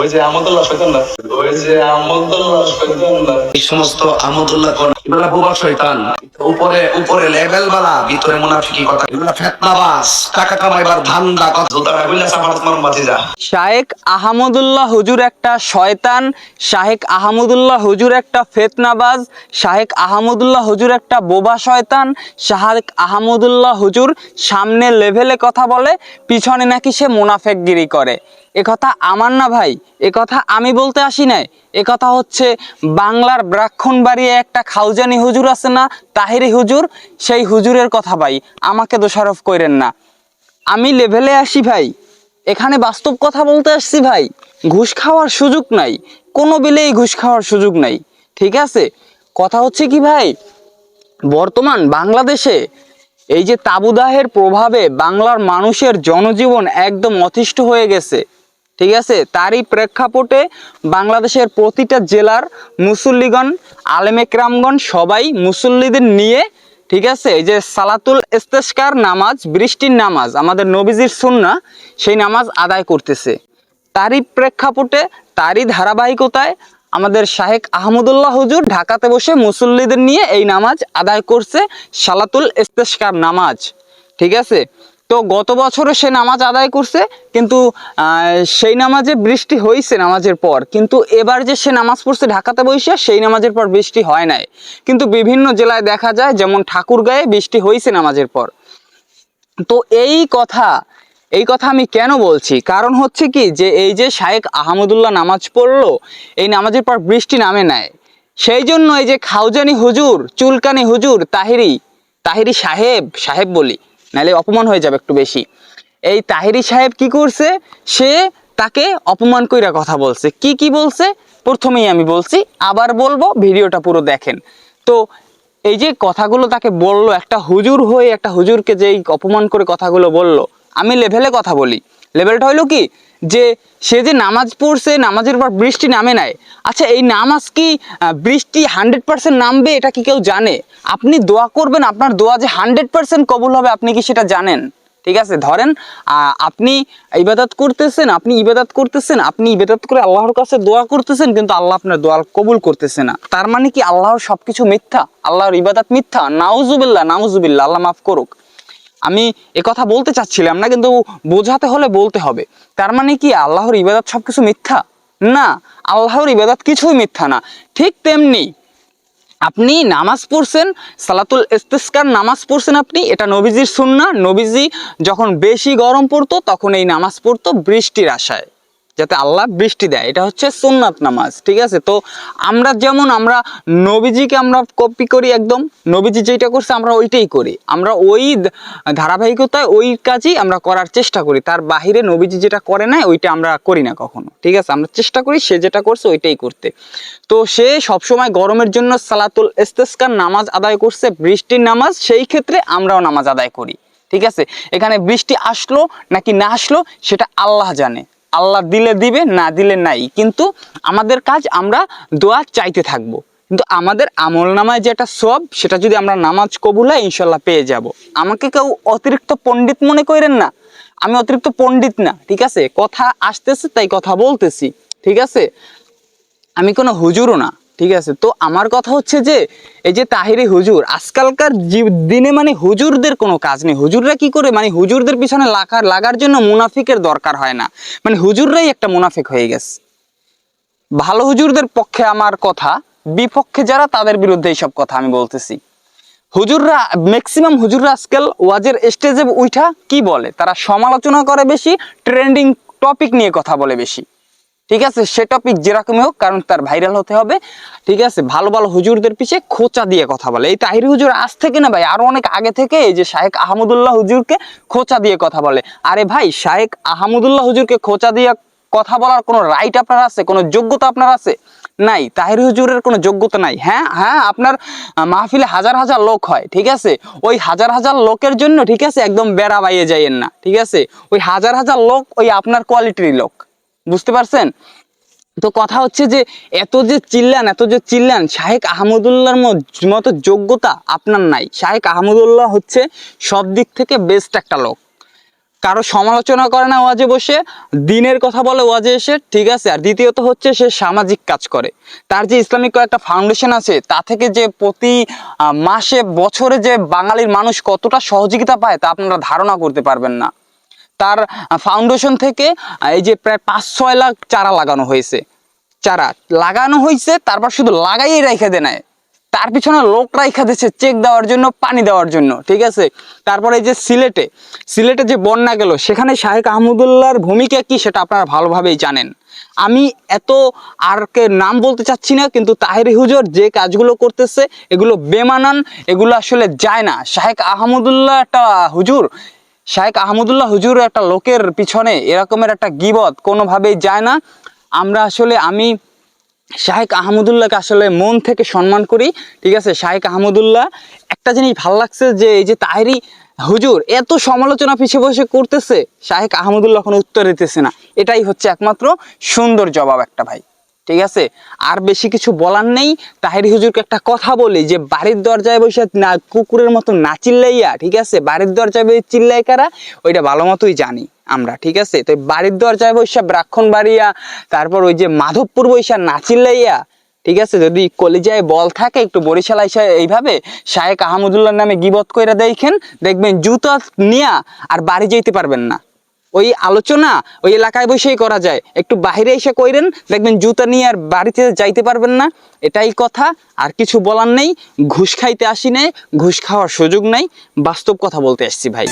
ওই যে আমদুল্লাহ না? ওই যে আমদুল্লাহ না? এই সমস্ত আমদুল্লাহ কোন এগুলা বোবা শয়তান। উপরে উপরে লেভেল বালা, ভিতরে মুনাফিকি কথা। এগুলা ফেতনাবাস টাকা কামাইবার ধান্দা কথা। যা। আহমদুল্লাহ হুজুর একটা শয়তান শাহেক আহমদুল্লাহ হুজুর একটা ফেতনাবাজ শাহেক আহমদুল্লাহ হুজুর একটা বোবা শয়তান শাহেক আহমদুল্লাহ হুজুর সামনে লেভেলে কথা বলে, পিছনে নাকি সে মুনাফেকগিরি করে। এ কথা আমার না ভাই, এ কথা আমি বলতে আসি নাই। এ কথা হচ্ছে বাংলার ব্রাহ্মণবাড়িয়ে একটা খাউজানি হুজুর আছে না, তাহিরি হুজুর? সেই হুজুরের কথা ভাই, আমাকে দোষারোপ করেন না। আমি লেভেলে আসি ভাই, এখানে বাস্তব কথা বলতে আসছি ভাই, ঘুষ খাওয়ার সুযোগ নাই, কোনো বিলেই ঘুষ খাওয়ার সুযোগ নাই, ঠিক আছে? কথা হচ্ছে কি ভাই, বর্তমান বাংলাদেশে এই যে তাবুদাহের প্রভাবে বাংলার মানুষের জনজীবন একদম অতিষ্ঠ হয়ে গেছে। ঠিক আছে? তারই প্রেক্ষাপটে বাংলাদেশের প্রতিটা জেলার মুসল্লিগণ আলেমেকরামগণ সবাই মুসল্লিদের নিয়ে, ঠিক আছে? এই যে সালাতুল ইস্তেস্কার নামাজ, বৃষ্টির নামাজ, আমাদের নবীজির সুন্না সেই নামাজ আদায় করতেছে। তারই প্রেক্ষাপটে, তারই ধারাবাহিকতায় আমাদের শাহেক আহমদুল্লাহ হুজুর ঢাকাতে বসে মুসল্লিদের নিয়ে এই নামাজ আদায় করছে সালাতুল ইস্তেস্কার নামাজ। ঠিক আছে? তো গত বছরও সে নামাজ আদায় করছে, কিন্তু সেই নামাজে বৃষ্টি হয়েছে নামাজের পর। কিন্তু এবার যে সে নামাজ পড়ছে ঢাকাতে বসে সেই নামাজের পর বৃষ্টি হয় নাই। কিন্তু বিভিন্ন জেলায় দেখা যায়, যেমন ঠাকুরগাঁয়ে বৃষ্টি হয়েছে নামাজের পর। তো এই কথা এই কথা আমি কেন বলছি? কারণ হচ্ছে কি, যে এই যে শায়েক আহমদুল্লাহ নামাজ পড়ল, এই নামাজের পর বৃষ্টি নামে নেয় সেই জন্য এই যে খাউজানি হুজুর, চুলকানি হুজুর, তাহিরি তাহিরি সাহেব সাহেব বলি নাহলে অপমান হয়ে যাবে একটু বেশি। এই তাহিরি সাহেব কি করছে? সে তাকে অপমান কইরা কথা বলছে। কি কি বলছে? প্রথমেই আমি বলছি, আবার বলব, ভিডিওটা পুরো দেখেন। তো এই যে কথাগুলো তাকে বলল, একটা হুজুর হয়ে একটা হুজুরকে যেই অপমান করে কথাগুলো বলল আমি লেভেলে কথা বলি। লেভেলটা হইল কি? যে সে যে নামাজ পড়ছে, নামাজের পর বৃষ্টি নামে নাই। আচ্ছা এই নামাজ কি বৃষ্টি হান্ড্রেড পার্সেন্ট নামবে, এটা কি কেউ জানে? আপনি দোয়া করবেন, আপনার দোয়া যে হান্ড্রেড পার্সেন্ট কবুল হবে, আপনি কি সেটা জানেন? ঠিক আছে, ধরেন আপনি ইবাদত করতেছেন, আপনি ইবাদত করতেছেন, আপনি ইবাদত করে আল্লাহর কাছে দোয়া করতেছেন, কিন্তু আল্লাহ আপনার দোয়া কবুল করতেছে না। তার মানে কি আল্লাহর সবকিছু মিথ্যা? আল্লাহর ইবাদত মিথ্যা? নাউজুবিল্লাহ নাউজুবিল্লাহ, আল্লাহ মাফ করুক। আমি কথা বলতে চাচ্ছিলাম না, কিন্তু বোঝাতে হলে বলতে হবে। তার মানে কি, আল্লাহর ইবাদত সব কিছু মিথ্যা? না, আল্লাহর ইবাদত কিছুই মিথ্যা না। ঠিক তেমনি আপনি নামাজ পড়ছেন, সালাতুল ইস্তেস্কার নামাজ পড়ছেন আপনি, এটা নবীজির সুন্না নবীজি যখন বেশি গরম পড়তো, তখন এই নামাজ পড়তো বৃষ্টির আশায়। যাতে আল্লাহ বৃষ্টি দেয়। এটা হচ্ছে সুন্নাত নামাজ, ঠিক আছে? তো আমরা যেমন, আমরা নবীজিকে আমরা কপি করি একদম, নবীজি যেটা করছে আমরা ওইটাই করি। আমরা ওই ধারাবাহিকতায় ওই কাজই আমরা করার চেষ্টা করি। তার বাহিরে নবীজি যেটা করে না ওইটা আমরা করি না কখনো, ঠিক আছে? আমরা চেষ্টা করি সে যেটা করছে ওইটাই করতে। তো সে সবসময় গরমের জন্য সালাতুল ইস্তেস্কার নামাজ আদায় করছে, বৃষ্টির নামাজ, সেই ক্ষেত্রে আমরাও নামাজ আদায় করি, ঠিক আছে? এখানে বৃষ্টি আসলো নাকি না আসলো, সেটা আল্লাহ জানে। আল্লাহ দিলে দিবে, না দিলে নাই। কিন্তু আমাদের কাজ আমরা দোয়া চাইতে থাকব। কিন্তু আমাদের আমল নামায় যেটা সব, সেটা যদি আমরা নামাজ কবুলা ইনশাল্লাহ পেয়ে যাব। আমাকে কেউ অতিরিক্ত পণ্ডিত মনে করেন না। আমি অতিরিক্ত পণ্ডিত না, ঠিক আছে? কথা আসতেছে, তাই কথা বলতেছি, ঠিক আছে? আমি কোনো হুজুরও না। ঠিক আছে? তো আমার কথা হচ্ছে যে, এই যে তাহিরি হুজুর, আজকালকার দিনে মানে হুজুরদের কোনো কাজ নেই। হুজুররা কি করে? মানে হুজুরদের পিছনে লাগার লাগার জন্য মুনাফিকের দরকার হয় না। মানে হুজুররাই একটা মুনাফিক হয়ে গেছে। ভালো হুজুরদের পক্ষে আমার কথা, বিপক্ষে যারা তাদের বিরুদ্ধে এইসব কথা আমি বলতেছি। হুজুররা ম্যাক্সিমাম হুজুররা আজকাল ওয়াজের স্টেজে উঠা কি বলে? তারা সমালোচনা করে বেশি ট্রেন্ডিং টপিক নিয়ে কথা বলে বেশি। ঠিক আছে? সে টপিক যেরকমই হোক, কারণ তার ভাইরাল হতে হবে। ঠিক আছে? ভালো ভালো হুজুরদের পিছে খোঁচা দিয়ে কথা বলে। এই তাহির হুজুর আজ থেকে না ভাই, আরও অনেক আগে থেকে এই যে শাহেক আহমদুল্লাহ হুজুরকে খোঁচা দিয়ে কথা বলে। আরে ভাই শাহেক আহমদুল্লাহ হুজুরকে খোঁচা দিয়ে কথা বলার কোনো রাইট আপনার আছে? কোনো যোগ্যতা আপনার আছে? নাই। তাহির হুজুরের কোনো যোগ্যতা নাই। হ্যাঁ হ্যাঁ আপনার মাহফিলে হাজার হাজার লোক হয়, ঠিক আছে? ওই হাজার হাজার লোকের জন্য, ঠিক আছে, একদম বেড়া বাইয়ে যাইয়েন না, ঠিক আছে? ওই হাজার হাজার লোক ওই আপনার কোয়ালিটির লোক। বুঝতে পারছেন? তো কথা হচ্ছে যে, এত যে চিল্লান, এত যে চিল্লান, শাহেক আহমদুল্লাহর মতো যোগ্যতা আপনার নাই। শাহেক আহমদুল্লাহ হচ্ছে সব দিক থেকে বেস্ট একটা লোক। কারও সমালোচনা করে না ওয়াজে বসে, দিনের কথা বলে ওয়াজে এসে, ঠিক আছে? আর দ্বিতীয়ত হচ্ছে সে সামাজিক কাজ করে। তার যে ইসলামিক কয়েকটা ফাউন্ডেশন আছে, তা থেকে যে প্রতি মাসে, বছরে যে বাঙালির মানুষ কতটা সহযোগিতা পায়, তা আপনারা ধারণা করতে পারবেন না। তার ফাউন্ডেশন থেকে এই যে প্রায় পাঁচ, ছয় লাখ চারা লাগানো হয়েছে। চারা লাগানো হয়েছে, তারপর শুধু লাগাইয়ে রেখে দেয় তার পিছনে লোক রাইখা দিচ্ছে চেক দেওয়ার জন্য, পানি দেওয়ার জন্য, ঠিক আছে? তারপরে এই যে সিলেটে সিলেটে যে বন্যা গেল, সেখানে শাহেক আহমদুল্লাহর ভূমিকা কি সেটা আপনারা ভালোভাবেই জানেন। আমি এত আর কে নাম বলতে চাচ্ছি না, কিন্তু তাহেরি হুজুর যে কাজগুলো করতেছে, এগুলো বেমানান, এগুলো আসলে যায় না। শাহেক আহমদুল্লাহ একটা হুজুর শাহেক আহমদুল্লাহ হুজুর একটা লোকের পিছনে এরকমের একটা গিবত কোনোভাবেই যায় না। আমরা আসলে, আমি শাহেক আহমদুল্লাহকে আসলে মন থেকে সম্মান করি, ঠিক আছে? শাহেক আহমদুল্লাহ, একটা জিনিস ভালো লাগছে যে এই যে তাহেরি হুজুর এত সমালোচনা পিছিয়ে বসে করতেছে শাহেক আহমদুল্লাহ কোনো উত্তর দিতেছে না। এটাই হচ্ছে একমাত্র সুন্দর জবাব একটা ভাই। ঠিক আছে? আর বেশি কিছু বলার নেই। তাহেরি হুজুরকে একটা কথা বলি যে, বাড়ির দরজায় বসে না, কুকুরের মতো না চিল্লাইয়া, ঠিক আছে? বাড়ির দরজায় বসে চিল্লাই কারা? ওইটা ভালো মতোই জানি আমরা, ঠিক আছে? তো বাড়ির দরজায় বৈশা ব্রাক্ষণ বাড়িয়া, তারপর ওই যে মাধবপুর বৈশা না চিল্লাইয়া, ঠিক আছে? যদি কলিজায় বল থাকে, একটু বরিশাল আইসা এইভাবে, শায়েক আহমদুল্লাহ নামে গিবত কইরা দেখেন, দেখবেন জুতো নিয়া আর বাড়ি যেতে পারবেন না। ওই আলোচনা ওই এলাকায় বসেই করা যায়। একটু বাহিরে এসে কইরেন, দেখবেন জুতা নিয়ে আর বাড়িতে যাইতে পারবেন না। এটাই কথা, আর কিছু বলার নেই। ঘুষ খাইতে আসি নাই, ঘুষ খাওয়ার সুযোগ নাই। বাস্তব কথা বলতে আসছি ভাই।